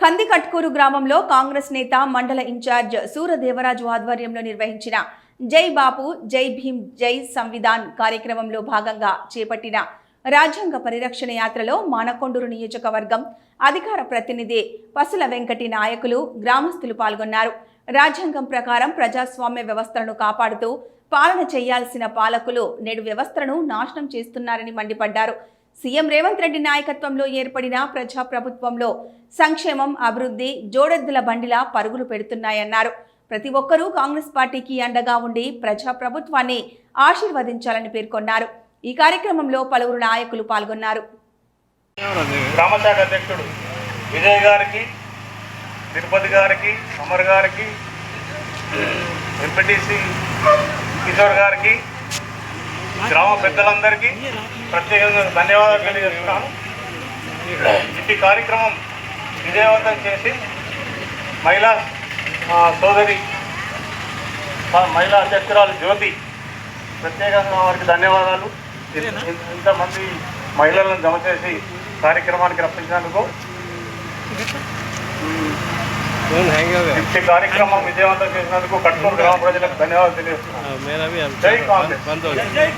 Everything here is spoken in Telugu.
కందికట్కూరు గ్రామంలో కాంగ్రెస్ నేత మండల ఇన్ఛార్జ్ సూరదేవరాజు ఆధ్వర్యంలో నిర్వహించిన జై బాపు జై భీమ్ జై సంవిధాన్ కార్యక్రమంలో భాగంగా చేపట్టిన రాజ్యాంగ పరిరక్షణ యాత్రలో మానకొండూరు నియోజకవర్గం అధికార ప్రతినిధి పసుల వెంకటి నాయకులు గ్రామస్తులు పాల్గొన్నారు. రాజ్యాంగం ప్రకారం ప్రజాస్వామ్య వ్యవస్థలను కాపాడుతూ పాలన చేయాల్సిన పాలకులు నేడు వ్యవస్థలను నాశనం చేస్తున్నారని మండిపడ్డారు. సీఎం రేవంత్ రెడ్డి నాయకత్వంలో ఏర్పడిన ప్రజాప్రభుత్వంలో సంక్షేమం అభివృద్ధి జోడెద్దుల బండిలా పరుగులు పెడుతున్నాయన్నారు. ప్రతి ఒక్కరూ కాంగ్రెస్ పార్టీకి అండగా ఉండి ప్రజాప్రభుత్వాన్ని ఆశీర్వదించాలని పేర్కొన్నారు. ఈ కార్యక్రమంలో పలువురు నాయకులు పాల్గొన్నారు. అధ్యక్షుడు విజయ్ గారికి తిరుపతి గారికి అమర్ గారికి ఎంపీటీసీ కిషోర్ గారికి గ్రామ పెద్దలందరికీ ప్రత్యేకంగా ధన్యవాదాలు తెలియజేస్తున్నాను. ఇంటి కార్యక్రమం విజయవంతం చేసి మహిళా సోదరి మహిళా అధ్యక్షురాలు జ్యోతి ప్రత్యేకంగా వారికి ధన్యవాదాలు. ఇంతమంది మహిళలను జమ చేసి కార్యక్రమానికి రప్పించినందుకు. కార్యక్రమం విజయవంతం చేసినందుకు కట్టూరు గ్రామ ప్రజలకు ధన్యవాదాలు తెలియజేస్తున్నాను.